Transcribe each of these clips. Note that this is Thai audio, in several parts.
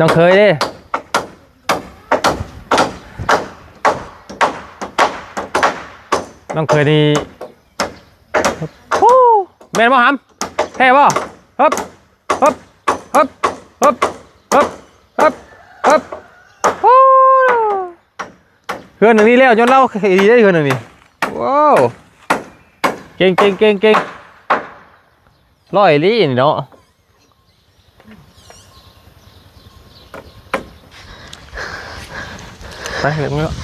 น้องเคยเด้น้องเคยนี่โอ้แม่นบ่หำแท้บ่ฮึบฮึบฮึบฮึบฮึบฮึบฮึบโอ้เฮือนหนึ่งนี่แล้วจนเล่าดีได้เฮือนหนึ่งนี่ว้าวเก่งเก่งเก่งเก่งร้อยลี่นี่เนาะ ไปเดี๋ยวมึงแล้ว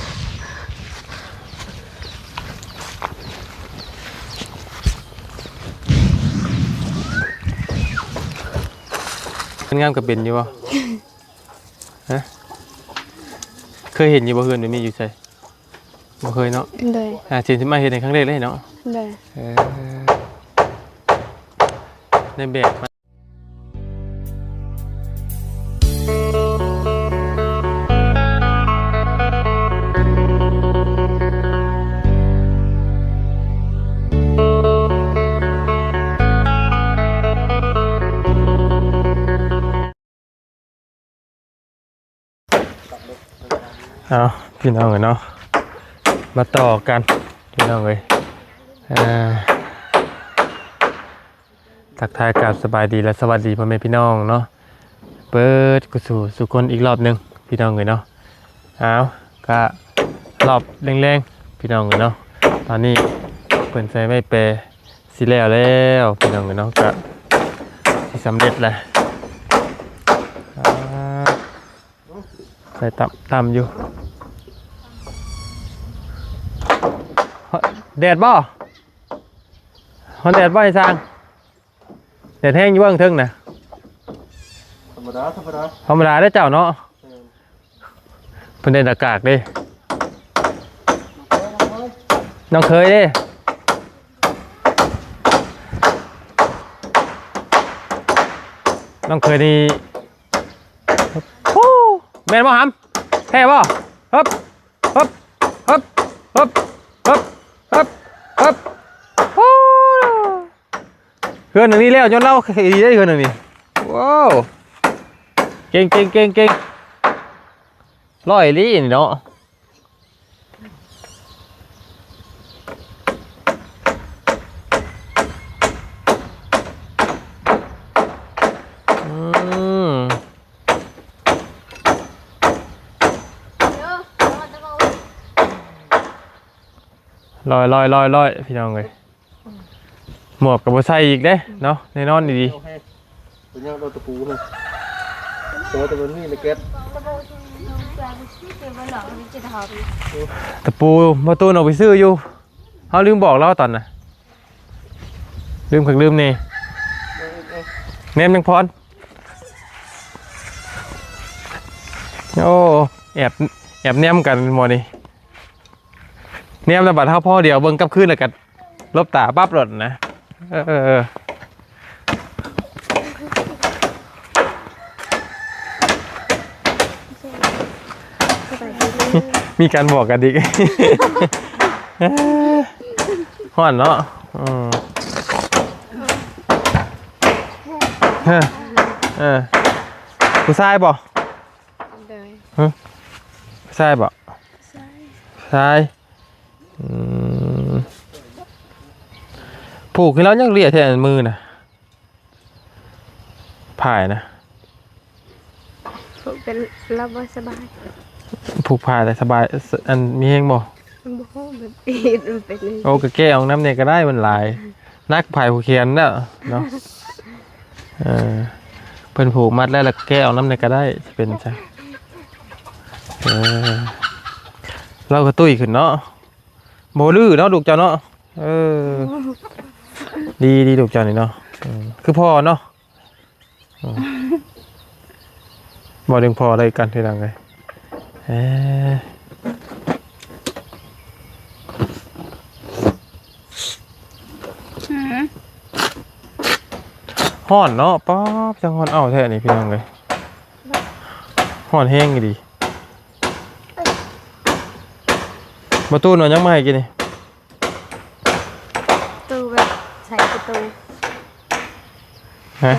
เป็นงามกับเป็นอยู่บ่ฮะเคยเห็นอยู่บ่เฮือนเดี๋ยวนี้อยู่ใส่บ่เคยเนาะโดยอ่าสิที่มาเห็นในครั้งแรกเลยเนาะโดย เออในแบบ เอาพี่น้องเลยเนาะมาต่อกันพี่น้องเลยอ่าทักทายกับสบายดีและสวัสดีพ่อแม่พี่น้องเนาะเปิดกุสู่สุคนอีกรอบหนึ่งพี่น้องเลยเนาะเอาก็รอบแรงๆพี่น้องเลยเนาะตอนนี้เปิดใส่ไม่เปรสิแล้วแล้วพี่น้องเลยเนาะก็ที่สำเร็จแล้วใส่ต่ำต่ำอยู่ แดดบ่ฮอนแดดบ่ไอ้สร้างแดดแห้งอยู่เบ้างทึงนะธรรมดาธรรมดาธรรมดาได้อเจ้าเนาะเพิ่นได้หน้ากากเด้น้องเคยเด้น้องเคยนี่โอ้แม่นบ่หำแท้บ่ฮึบฮึบฮึบฮึบฮึบฮึบฮึบโอ้ เฮือนหนึ่งนี่แล้วจนเล่าดีได้เฮือนหนึ่งนี่ว้าวเก่งเก่งเก่งเก่งร้อยลี่นี่เนาะลอยลอยลอยลอยพี่น้องเลย หมวกกับบัใส่อีกเด้เนาะแน่นอนดีเอาให้เป็นยังโดนตะปูเลยแต่ว่าแต่มันมีในแก๊สๆตะปูมาตูนเอาไปซื้ออยู่เขาลืมบอกเราตอนน่ะ ลืมถึงลืมนี่เนมยังพรโอ้แอบแอบเนมกันหมดนี่เนมแล้วบัดเท่าพ่อเดียวเบิ่งกลับคืนแล้วกันลบตาปั๊บหลดนะ เออมีการบอกกันดิห่อนเนาะอืมเออเออผู้ชายบ่โดยผู้ชายบ่ใช่ชายอืม ผูกขึ้นแล้วยังเรียกแทนมือนะผายนะผมเป็นรับบ่สบายผูกผายแต่สบายสอันมีเฮงบ่มันบ่ฮู้แบบอีดมันเป็นนี่โอ้กะแก้เอาน้ำเนี่ยก็ได้มันหลาย นักผายผูกเขียนเนาะเนาะเออเพิ่นผูกมัดแล้วแล้วก็แก้เอาน้ำเนี่ยก็ได้สิเป็นจ้ะเออเราก็ตุ้ยขึ้นเนาะโมลือเนาะลูกเจ้าเนาะเออ ดีดีลูกเจ้านี่เนาะอืมคือพ่อเนาะอืมบ่ดึงพ่ออะไรกันทีหลังเลยเอ้ยห่อนเนาะป๊อปจังห่อนเอาแท้นี่พี่น้องเลยห่อนแห้งอยู่ดีมาตู้นอนยังไม่ให้กินนี่ ตู้แบบใส่ประตู ฮะ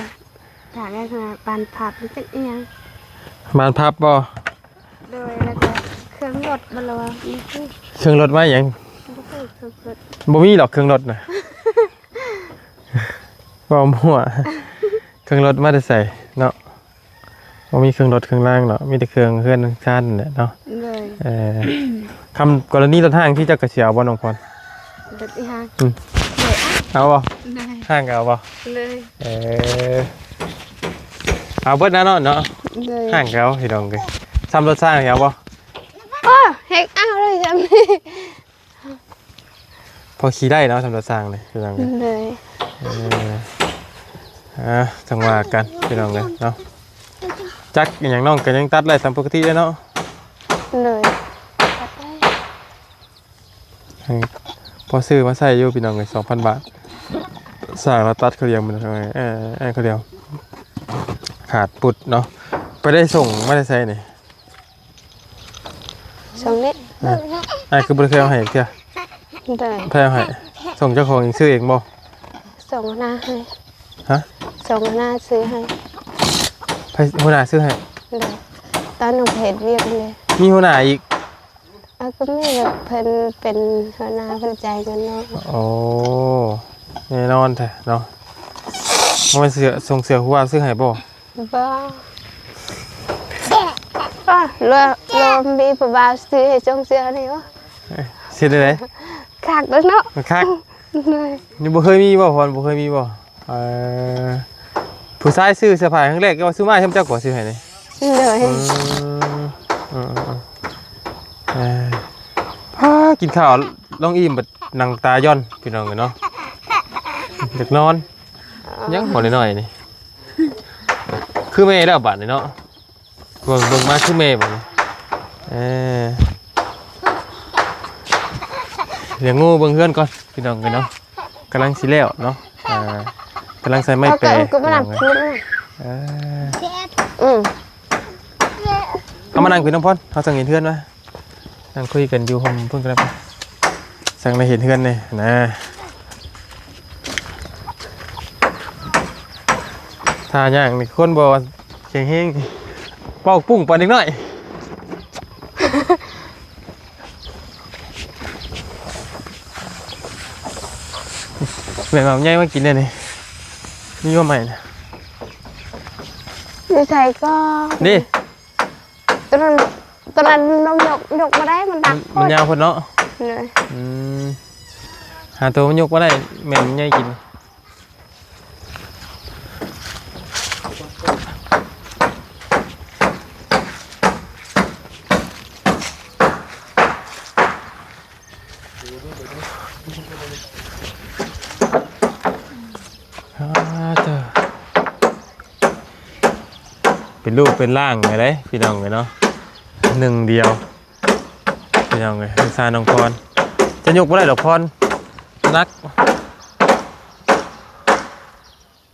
ถามได้ขนาดปานผับมันเป็นอีหยังบ้านพับบ่โดยแล้วก็เครื่องรถบลวนี่คือเครื่องรถมาหยังบ่คือเครื่องรถบ่มีหรอกเครื่องรถน่ะ บ่มั่วเครื่องรถมาแต่ใส่เนาะบ่มีเครื่องรถเครื่องล่างเนาะมีแต่เครื่องเคลื่อนชาตินั่นแหละเนาะเลยเอ่อ คำกรณีรถห้างที่เจะกระเสียวบ่น้องพรรถอีหางเอาบ่เลยห้างก็เอาบ่เลย เออ เอาเบิดนะเนาะเนาะเลยห้างก็เอาพี่น้องเอ้ยซ้ำรถสร้างเอาบ่โอ้เฮกอ้าวเลยจำนี่พอขี่ได้เนาะซ้ำรถสร้างเลยพี่น้องเอ้ยเลยเอออะจังหวะกันพี่น้องเลยเนาะจักอหย่างน้องกันยังตัดไรตามปกติเลยเนาะ เลยให้พอซื้อมาใส่อยู่พี่น้องเลยสองพันบาทสั่งแล้วตัดเขาเดียวมันทำไมเออเออเขาเดียว ขาดปุดเนาะไปได้ส่งไม่ได้ใส่นี่สองนิดไอ้คือบริเคยเอาให้เพื่อเลยแพ้เอาให้ส่งเจ้าของเองซื้อเองบ่ส่งหน้าให้ฮะส่งหน้าซื้อให้ไปหัวหน้าซื้อให้เลยตอนหนูเพจเวียกเลยมีหัวหน้าอีกเอาก็ไม่แบบเพิ่นเป็นหัวหน้าเพิ่นใจายเงินเนาะโอ้แน่นอนแท้เนาะมันเสือส่งเสือหัวซื้อให้บ่ บ้าอะรวรวมมีผู้บ่าวซื้อให้จงเสื้อนี่วะเสียได้ไหนคักแล้วเนาะมันคักเลยนี่บ่เคยมีบ่พรบ่เคยมีบ่เอ่อผู้ชายซื้อเสื้อผ้าครั้งแรกก็ว่าซื้อมาให้เจ้าก่อซื้อให้นี่เลยอืมอืมอืมเอ่อพากินข้าวลองอิ่มบัดนั่งตาย่อนพี่น้องเอ้ยเนาะอยากนอนยังบ่น้อยๆนี่ คือแม่แล้วบัดนี่เนาะเบิ่งเบิ่งมาคือแม่บัดนี่เออเลี้ยงงูเบิ่งเฮือนก่อนพี่น้องเอ้ยเนาะกำลังสิแล้วเนาะอ่ากำลังใส่ไม้เอาแปรก็ก็มานับพี่น้องพื้นเอ้ยเอออืมเอามานั่งคุยน้องพ่อนเขาสั่งเห็นเพื่อนวะนั่งคุยกันอยู่ผมเพิ่งกันไปสั่งในเห็นเพื่อนเลยนะ ถ้าอย่างนี่คนบอกว่าเสียงเฮงเป่าปุ้งปานนิดหน่อยแม่มาใหญ่มากินเลยนี่นี่ว่าใหม่นะดิฉัยก็นี่ตอนนั้นตอนนั้นนมยกยกมาได้มันดักโคมันตรยาวคนเนาะเลยอืมหาตัวมันยกว่าได้แม่มันใหญ่กินอ่าเจ้าเป็น รูปเป็นร่างไงเลยพี่น้องเลยเนาะหนึ่งเดียวพี่น้องเลยลูกชายน้องพรจะยกไม่ได้ดอกพรนัก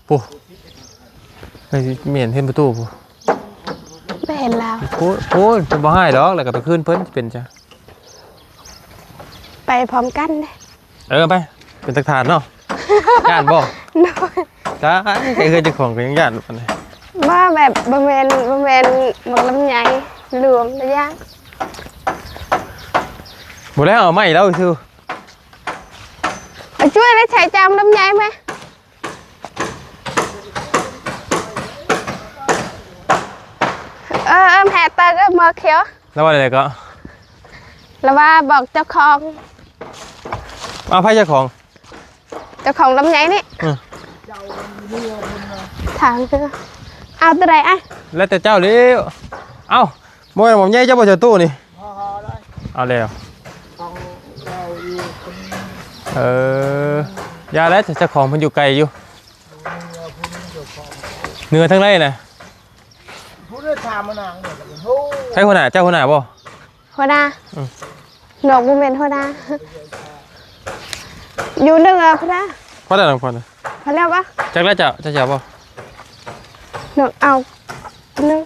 ปูไอ้เมียนเห็นประตูปูไม่เห็นแล้วโอ้ยโอ้ยจะบ่ให้ดอกแล้วก็ไปขึ้นเพิ่นสิเป็นจ้ะไปพร้อมกันเลยเออไป เป็นตักฐานเนาะย่านบ่น้อยจ้าไอ้เคยเจ้าของก็ยังย่านปานใด ว่าแบบบะเวนบะเวนหมกลำไยรวมระยะบ่แล้วเอาไม้แล้วซื่อเอาช่วยแล้วใช้จำลำไยไหมเออเออแผ่เตอร์ก็มาเขียวแล้วว่าอะไรก็แล้วว่าบอกเจ้าของเอาไผเจ้าของเจ้าของลำไยนี่อืมถามคือ เอาตัวไหนอะแล้วแต่เจ้าเด้วเอ้าบ่แม่นผมใหญ่เจ้าบ่เจ้าตู้นี่เอาแล้วเออยาแล้วแต่เจ้าของมันอยู่ไกลอยู่เหนือทั้งไรน่ะผู้ได้ทำมานานเนี่ยเป็นผู้ใช่หัวหน้าเจ้าหัวหน้าบ่หัวหน้าอืมหนกบุเป็นหัวหน้าอยู่หนึ่งอะพระพอได้หรือพอได้พอแล้วปะจักแล้วเจ้าเจ้าเจ้าบ่ nước ốc nước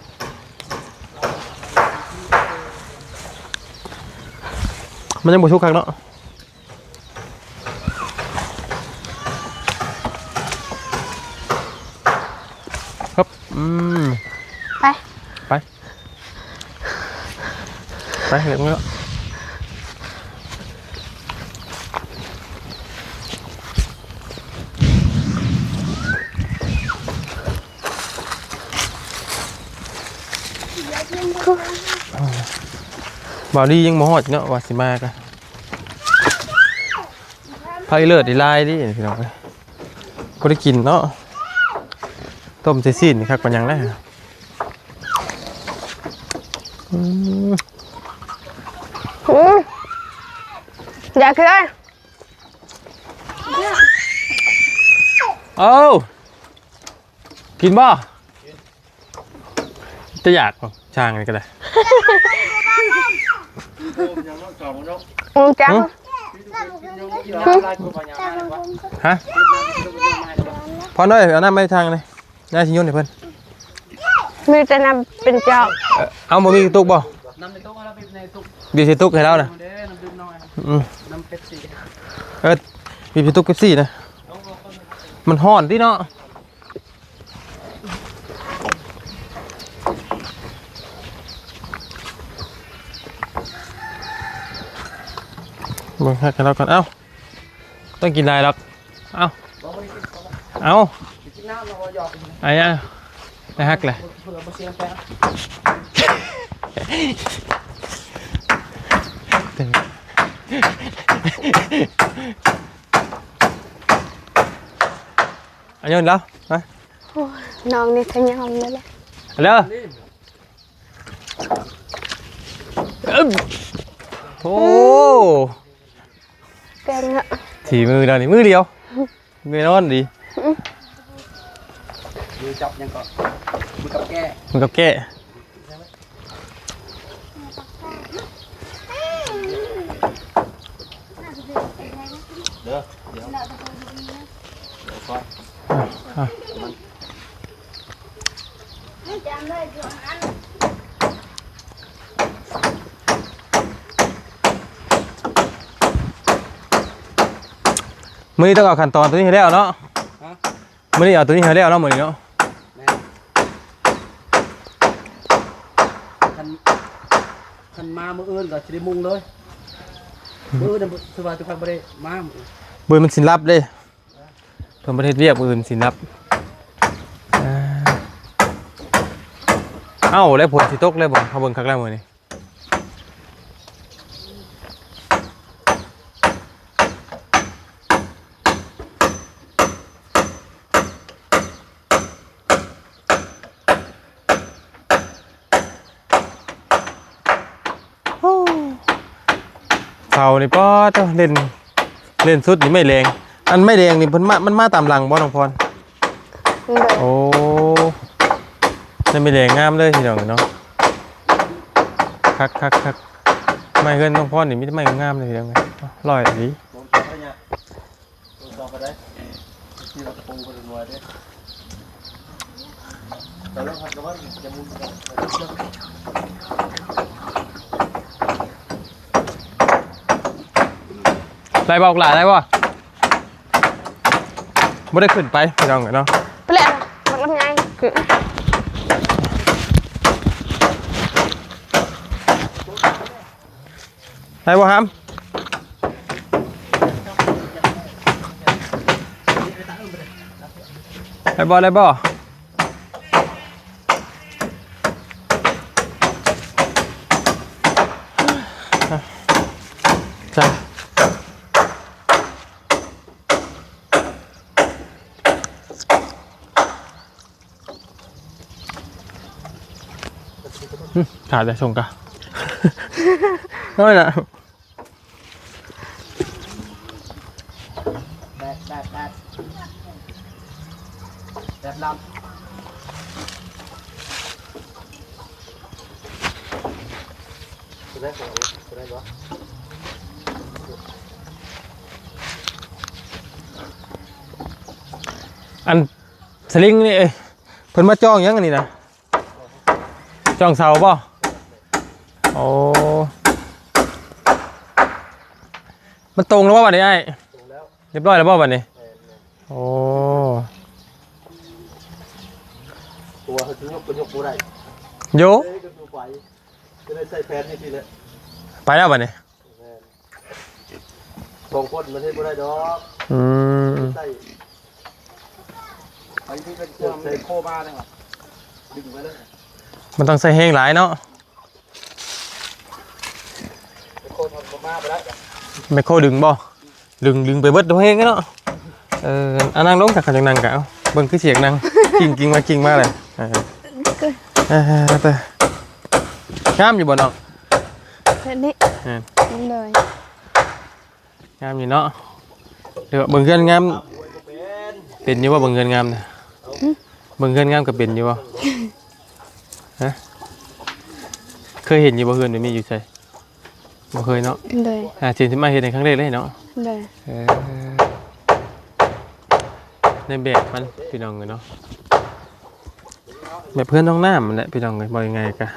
มันยังบ่ทุกครั้งเนาะครับอืมไป ไป ไปเหลืองแล้ว บาวดี้ยังบ่ฮอดเนาะว่าสิมากันไผเลิศอีลายดิพี่น้องเอ้ยบ่ได้กินเนาะต้มใส่ซีนนี่คักปานหยังได้อืมอืมอยากเลยเอากินบ่จะอยากบ่ช่างกันก็ได้ มน้องอืมจังหึกินยังลายกูปัญญาอะไรวะฮะพอหน่อยเอาน้ำไม่ทางเลยน่าชิโยนให้เพิ่นมีแต่นำเป็นจอกเอ่อเอาบ่มีตุกบ่น้ำในตู้แล้วไปในตู้บีบใส่ตุกให้เราน่ะเด้น้ำดื่มน้อยอืมน้ำเป็ดสีเออบีบใส่ตุกเป๊ปซี่นะมันฮ้อนติเนาะ เบิ่งให้กันแล้วกันเอ้าต้องกินได้หรอกเอ้าเอ้ากินน้ำเราหยอกไอ้เนี่ยไอ้ฮักเลยเผื่อมาเสียงแปะอันยนแล้วมาน้องนี่ขยอมเลยแหละเร็วอึ๊ บโอ้เก่งอะถีมือเรานี่มือเดียวมือนอนดีมือจับยังก่อนมือกับแก้มือกับแก้เด้อเดี๋ยวเดี๋ยวก่อนมือนี้ ต้องเอาขั้นตอนตัวนี้ให้แล้วเนาะมือนี้เอาตัวนี้ให้แล้วเนาะมือนี้เนาะแม่คันคันมามืออื่นก็จะได้มุงเลยมืออื่นสบายทุกคนไม่ได้มามือมันสินลับเด้เพิ่นประเทศเวียกมืออื่นสินลับอ่าเอ้าแล้วผลสิตกเลยบ่เขาเบิ่งคักแล้วมือนี้ นี่ป้อเจ้าเล่นเล่นสุดนี่ไม่แรงอันไม่แรงนี่เพิ่นมามันมาตามหลังบ่น้องพรเลยโอ้นี่ไม่แรงงามเลยทีเดียวเนาะคักคักคักไม่เฮือนน้องพรนี่มีแต่ไม่งามเลยทีเดียวไงลอยดี ลงจอ ไปเนี่ยลงจอไปได้ที่เราตะปูกันรวยเด้แต่เราพันกันว่าจะมุนกันได้บอกหลานได้บ่บ่ได้ขึ้นไปพี่น้องเนาะเปลี่ยนมันลำไยคือได้บ่ฮัมได้บ่ได้บ่ ขาดแต่ส่งกะน้อยนะแบดแบดแบดแบบลจะได้ของจะได้บ่อันสลิงนี่เอ้ยเพิ่นมาจ้องหยังอันนี้นะ จ้องเสาบ่โอ้มันตรงแล้วบ่บัดนี้ไอ้ตรงแล้วเรียบร้อยแล้วบ่บัดนี้แม่นโอ้ตัวขาถึงยกเป็นยกปูได้โยเอ้ยก็ดูไปจะได้ใส่แฟนนี่ทีละไปแล้วบัดนี้สองคนมันให้บ่ได้ดอกอืมใส่ไปที่เป็นเครื่องใส่โคบ้าเลยครับดึงไว้แล้ว มันต้องใส่แห้งหลายเนาะเป็นโคทำโคบ้าไปแล้วไมโครดึงบ่ดึงดึงไปเบิดตัวเองเนาะเอออันนั่งลงจากขันจังนั่งกะเอาเบิ่งคือเสียงนั่งกิ่งกิ่งมากิ่งมาเลยเออเออแต่งามอยู่บ่เนาะแค่นี้เออเลยงามอยู่เนาะเดี๋ยวเบิ่งเงินงามเป็นอยู่ว่าเบิ่งเงินงามนะเบิ่งเงินงามกับเป็นอยู่บ่ ฮะเคยเห็นอยู่บ่เฮือนแบบนี้อยู่ใส่บ่เคยเนาะเลยอ่าสิที่มาเห็นในครั้งแรกเลยเนาะเลยเออในแบบมันพี่น้องเลยเนาะแบบเพื่อนน้องน้ำมันแหละพี่น้องเลยบอกยังไงกะ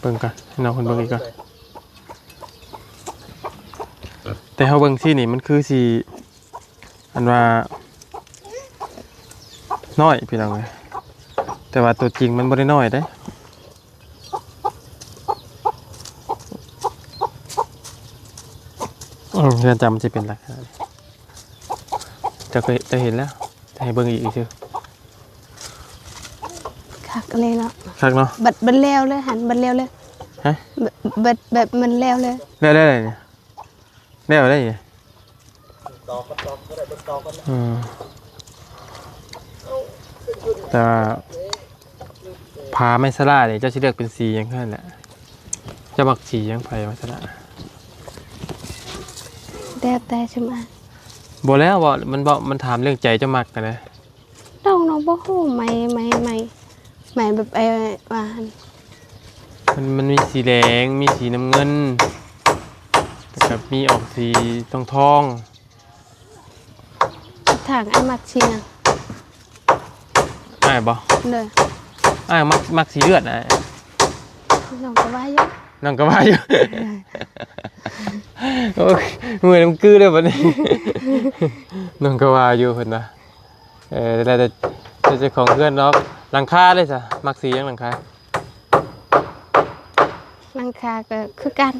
เบิ่งกันให้น้องคนเบิ่งอีกก่อนแต่เขาเบิ่งที่นี่มันคือสีอันว่าน้อยพี่น้องเลย แต่ว่าตัวจริงมันบ่ได้น้อยเด้อืมเรือนจำมันจะเป็นอะไรจะเคยจะเห็นแล้วจะให้เบิ่งอีกอีกชื่อคักเลยเนาะคักเนาะบัดบัดแล้วเลยหันบัดแล้วเลยฮะบัดแบบมันแล้วเลยได้ได้ได้เนี่ยได้เอาได้เนี่ยตอกก็ตอกก็ได้บ่ตอกก็ได้อืมแต่ว่า พาไม่สลาเนี่ยเจ้าชิเลือกเป็นสีอย่างนั้นแหละเจะมักสีอย่างไผ่ไม่สลาแล้วแต่ใช่ไหมบอแล้วบอมันบอกมันถามเรื่องใจเจ้ามักกันนะน้องน้องบ่ฮู้ไหมไหมไหมไหมแบบไอ้ว่าหั่นมันมันมีสีแดงมีสีน้ำเงินแต่กับมีออกสีทองทองทางไอ้มักชินะๆอ้ายบอเลย อ้ายมักมักสีเลือดนะน้องก็ว่าอยู่นั่งก็ว่าอยู่โอ้ยมือน้ำกือเลยวันนี้นั่งก็ว่าอยู่เพิ่นนะเออแต่แต่แต่เจ้าของเพื่อนเนาะหลังคาเลยจ้ะมักสีหยังหลังคาหลังคาก็คือกัน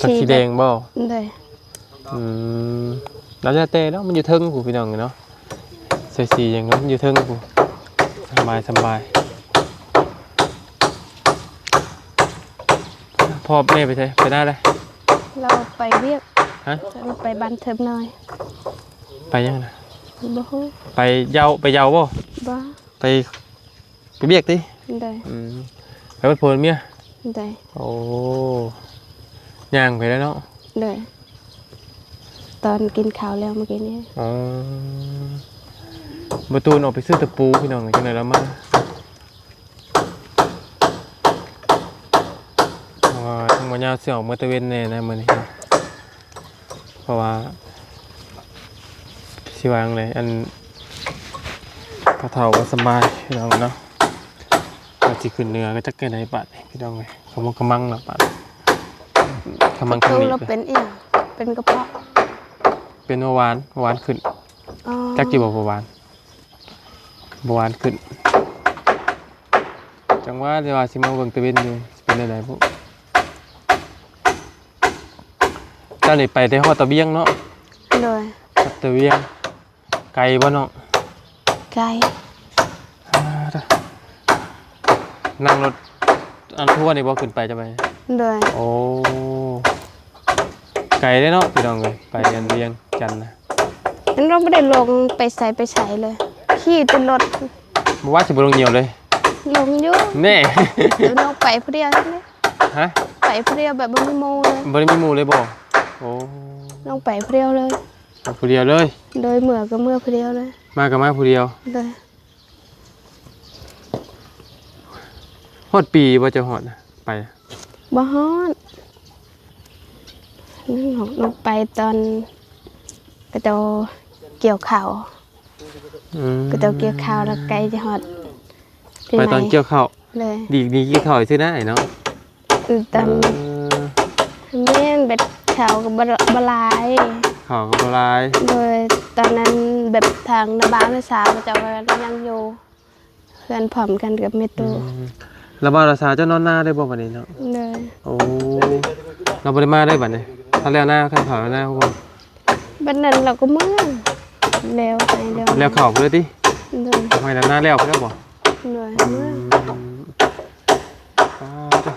สักสีแดงบ่เลยอืมแล้วจะเตะเนาะมันอยู่เทิงกูพี่น้องเนาะใส่สีอย่างนั้นมันอยู่เทิงกู สบายสบายพ่อแม่ไปใช่ไปได้เลยเราไปเรียกฮะเราไปบ้านเทิมหน่อย ไปยังนะบ่ฮู้ไปเยาไปเยาบ่บ่ไปไปเบียกติเลยอืมไปวัดโพนเมียเลยโอ้ย่างไปแล้วเนาะเลยตอนกินข้าวแล้วเมื่อกี้นี้อ๋อ ประตูนออกไปซื้อตะปูพี่น้องจังไหนแล้วมาเพราะว่าทั้งวันยาวเสี่ยวเมื่อตะเวนแน่นะมื้อนี้เนาะเพราะว่าสิวางเลยอันพระเฒ่าก็สำบายพี่น้องเนาะก็สิขึ้นเหนือก็จักแค่ไหนบาดพี่น้องเลยขมังขมังเนาะบาดขมังขคือมิเราไปเป็นอีหยังเป็นกระเพาะ เป็นเบาหวานเบาหวานขึ้นอ๋อจักกี่บอกเบาหวานเบาหวานขึ้น จังว่าเดี๋ยวว่าสิมาเบิ่งตะเวนอยู่สิเป็นได้พวกเจ้านี่ไปได้ฮอดตะเบียงเนาะเลยฮอดตะเบียง ไกลบ่เนาะไก่อ่าเด้อนั่งรถอันทั่วนี่บ่ขึ้นไปจะไปเลยโอ้ ไกลได้เนาะพี่น้องเอ้ยไปอันเวียงจันทน์นะงั้นเราไม่ได้ลงไปใส่ไปใส่เลย ขี่จนรถบ่ว่าสิบ่ลงเหนียวเลยลงอยู่แน่เดี๋ยวน้องไปผู้เดียวใช่ไหมฮะไปผู้เดียวแบบบ่มีโมเลยบ่ได้มีหมู่เลยบ่โอ้น้องไปผู้เดียวเลยมาผู้เดียวเลย โดยเมื่อก็เมื่อผู้เดียวเลย มากับมาผู้เดียวเลยฮอดปีบ่จะฮอดน่ะไปบ่ฮอดนั่นหรอกน้องไปตอนกระโตเกี่ยวข้าว อืมกระโตเกี่ยวข้าวแล้วไกลจะฮอดปีไปใหม่ตอนเกี่ยวข้าวเลยดีดีกี่ข้าวซื้อได้เนาะอือตอนเออแม่นเบ็ดข้าวกับบะหลายข้าวก็บ่หลาย โดยตอนนั้นแบบทางนาบ้านนาสาวจะว่ายังอยู่เพื่อนผอมกันกับเมตูอืมแล้วบ่าวราชาเจ้านอนหน้าได้บ่บัดนี้เนาะ เลยโอ้เราบ่ได้มาได้บัดนี้ถ้าแล้วหน้าข้างเขาหน้าบ่บัดนั้นเราก็เมื่อ แล้วไปแล้วแล้วเข้าไปเลยติเลยทำไมแล้วหน้าแล้วไปแล้วบ่เลยเมื่ออ๋อจ้ะ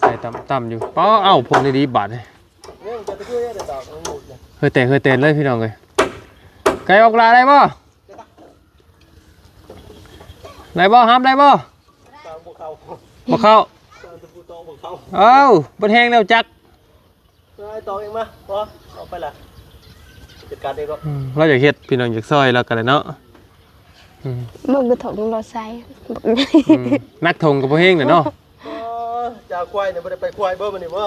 ใส่ต่ำต่ำอยู่ป้อเอ้าพวงดีๆบาดเลยเนี่ยจะไปช่วยได้ดอกงูเนี่ยเคยเตะเคยเตะเลยพี่น้องเลยไก่ออกลาได้บ่ได้บ่ห้ามได้บ่ตามพวกเขาบ่เข้าตามตะปูตองพวกเขาเอ้าบ่แห้งแล้วจักไอ้ตองเอง จัดการเองก็อืมเราอยากเฮ็ดพี่น้องอยากซอยแล้วกันเลยเนาะอืมมันกระถงรถไซค์บอกไงอืมนักทงกับบ่แห้งเด้อเนาะจะเอาควายเนี่ยไม่ได้ไปควายเบอร์มันนี่ว่า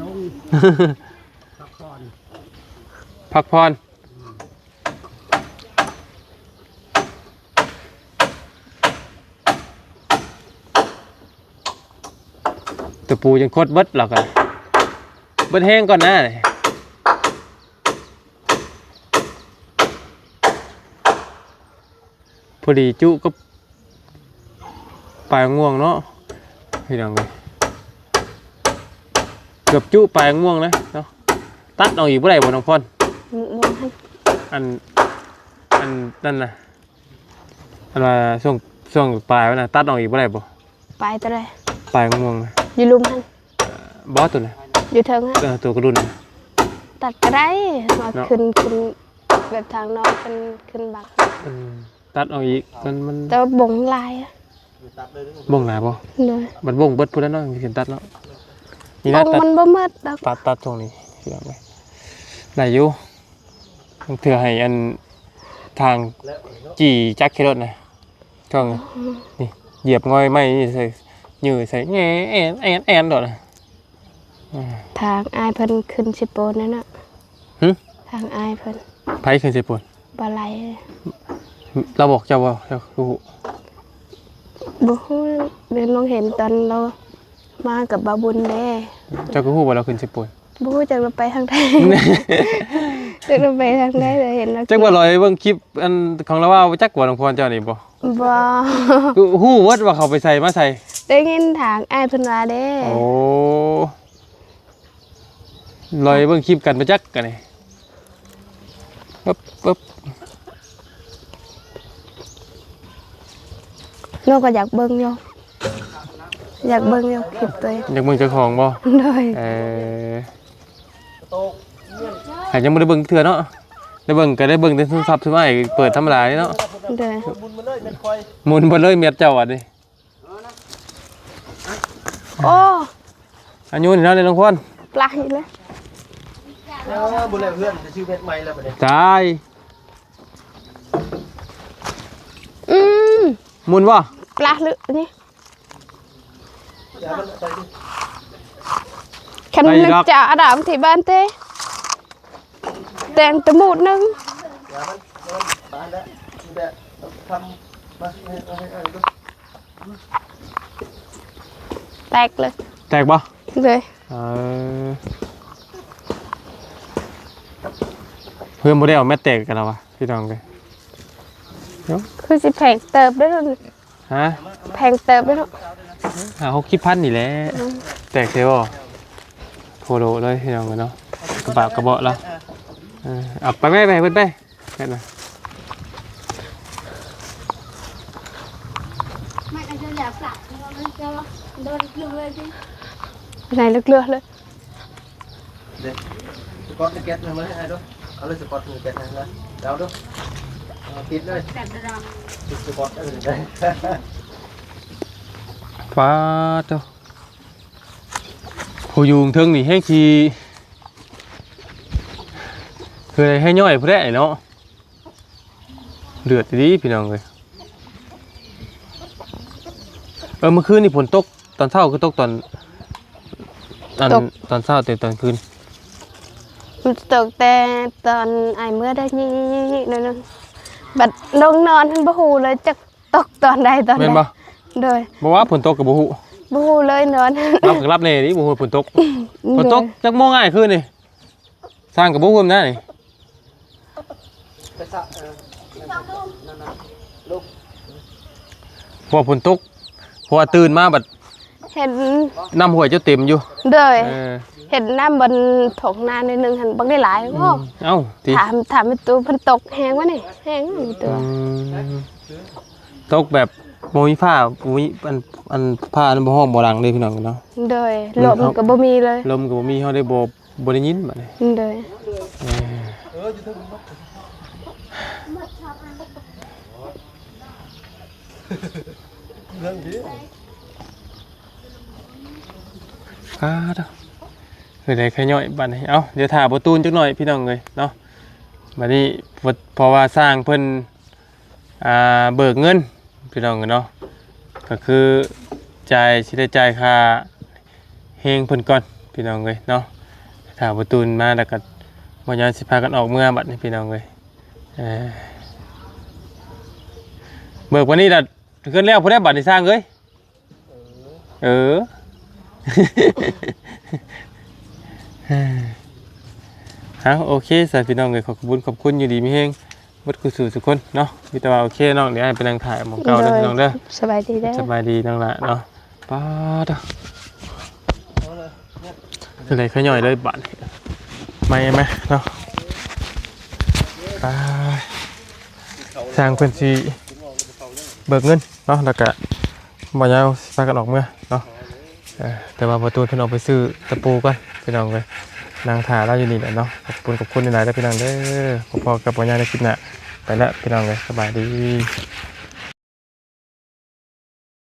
น้องพักผ่อนพักผ่อนตะปูยังคดเบิดหรอกอะเบิดแห้งก่อนหน้าเลย อดีจุก็ปลายง่วงเนาะพี่น้องเลยเกือบจุปลายง่วงเลยเนาะตัดเอาอีกเมื่อไหร่บ่น้องพรมองให้อันอันนั่นน่ะอันว่าช่วงช่วงปลายวันน่ะตัดออกอีกเมื่อไหร่บ่ไปตัวเลยปลายง่วงน่ะอยู่ลุมหันบอสตัวน่ะอยู่เทิงฮะเออตัวกระดุนน่ะตัดก็ได้มาเนาะขึ้นขึ้นแบบทางนอกขึ้นขึ้นบักอืม ตัดออกอีกมันมันแต่ว่าบ่งลายอะตัดเลยด้วยบ่งหนาบ่เลยมันบ่งเบิดพุ่นแล้วเนาะมีเห็นตัดแล้วนี่บ่นะงตัดมันบ่มืดดอกตัดตัดตรงนี้เสียงไว้ได้อยู่ต้องเถื่อให้อันทางแล้วเนาะจีจักรเครถน่ะช่องนี่เหยียบง่อยไม้นี่ใส่ยื้อใส่แง่แอนแอนแอนโดดน่ะทางอายเพิ่นขึ้นสิโปนนั่นน่ะหึ ทางอายเพิ่นไผขึ้นสิปุ่นบ่ไหล เราบอกเจ้าว่าเจ้าคือหูบ่ฮู้เรียนลองเห็นตอนเรามากับบาบุญเด้เจ้าคือหูว่าเราขึ้นสิปุ่นบ่ฮู้จักเราไปทางใดจักเราไปทางใดแต่เห็นเราจักว่าลอยเบิ่งคลิปอันของเราว่าจักว่าหลวงพ่อเจ้านี่บ่บ่คือหู้วัดว่าเขาไปใส่มาใส่ได้ยินทางอายเพิ่นว่าเด้โอ้ลอยเบิ่งคลิปกันไปจักกันนี่ปึ๊บปึ๊บ น้องก็อยากเบิ่งอยู่อยากเบิ่งอยู่คลิปตัวเองอยากเบิ่งเจ้าของบ่เลยเออโตกเงี้ยหายังบ่ได้เบิ่งเทื่อเนาะได้เบิ่งก็ได้เบิ่งแต่โทรศัพท์ซื่อมาเปิดธรรมดานี่เนาะเลยมุนมาเลยเป็นควายหมุนเบ่เลยเมียเจ้าอะดิโอ้อันยูนี่เนาะเลยหลวงพ่อปลาอีกแล้วแล้วบุญแล้วเพื่อนจะชื่อเม็ดใหม่แล้วประเดี๋ยวตายอืมหมุนบ่ ปลาหรือนี่อย่ามันไปดิคันนึกจะอาดามที่บ้านเต้แต่งตะมูดหนึงอย่ามันอย่ามันตายแล้วนี่แหละทำมาให้ให้ให้ดูแตกเลย แตกบ่เลยเออเพื่อนบ่ได้เอาแม่แตกกันแล้ววะพี่น้องเลยคือสิแพงเติบได้แล้วนี่ ฮะแพงเติบได้แล้วหาหกคิดพันนี่แหละแตกเซลบ่โคโลเลยพี่น้องเลยเนาะกระบะกระเบาะแล้วเออเอาไปแม่ไปเพิ่นไปแม่นนะไหนเลือกๆเลยเด็กสปอตในแก๊สมาให้ดูเอาเลยสปอตในแก๊สนะเดาดู ปิดเลยปิดสปอตได้เลยฟ้าเจ้าผู้อยุงเทิงนี่ให้ทีคืออะไรให้ย่อยผู้ใดเนาะเดือดดีพี่น้องเลยเออเมื่อคืนนี่ฝนตกตอนเช้าก็ตกตอนตอนตอนเช้าแต่ตอนคืนมันตกแต่ตอนไอายเมื่อได้ยี่ๆๆๆนั่นนึง บัดลงนอนทันบ่ฮู้เลยจักตกตอนใดตอนแม่นใดบ่โดยบ่ว่าฝนตกกับบ่ฮู้บ่ฮู้เลยนอนรับกับรับแน่ดิบ่ฮู้ฝนตกฝนตกจักโมงง่ายคืนนี่สร้างกับบ่ฮู้นำนะนี่ไปสะเออนั่นน่ะลูกพอฝนตกเพราะว่าตื่นมาบัด เห็นน้ำห้วยจะเต็มอยู่เดยเออเห็นน้ำบนถงนาในหนึ่งหันบักได้หลายพ่อเอ้าติถามถามไปตัวเพันตกแหงวะนี่แหงอยู่ตัวอืมตกแบบบ่มีผ้าบ่มีอันอันผ้าอันบ่ห้องบ่หลังเลยพี่น้องเนาะโดยลมก็บ่มีเลยลมก็บ่มีเฮาได้บ่บ่ได้ยินบัดนี้โดยเรื่องที่ อ่าเด้อคือได้แค่ย่อยบัดนี้เอ้าเดี๋ยวถ่าประตูนจักหน่อยพี่น้องเอ้ยเนาะบัดนี้เพราะว่าสร้างเพิ่นอ่าเบิกเงินพี่น้องเอ้ยเนาะก็คือจ่ายสิได้จ่ายค่าเฮงเพิ่นก่อนพี่น้องเอ้ยเนาะถ่าประตูนมาแล้วก็บ่ยานสิพากันออกเมื่อบัดนี้พี่น้องเอ้ยเออเบิกวันนี้ล่ะขึ้นแล้วผู้ได้บัตรที่สร้างเอ้ยเออ ฮะโอเคสายพี่น้องเลยขอบคุณขอบคุณอยู่ดีมีเฮงวัดกุศลสุกคนเนาะมีแต่ว่าโอเคน้องเดี๋ยวให้ไปนั่งถ่ายหมองเก่าเด้อพี่น้องเด้อสบายดีแล้วสบายดีน้องละเนาะป้าดอะคืออะไรขย่อยเลยบัตรไม่ไหมเนาะไปสร้างเพื่อนสีเบิกเงินเนาะแล้วก็บ่ยาวสิพากันออกเมื่อเนาะเออ แต่ว่าประตูพี่น้องไปซื้อตะปูก่อนพี่น้องเลยนางถ่าเราอยู่นี่แหละเนาะขอบคุณขอบคุณหลายๆแล้วพี่น้องเด้อพอกับปัญญาในคลิปหน้าไปแล้วพี่น้องเลยสบายดี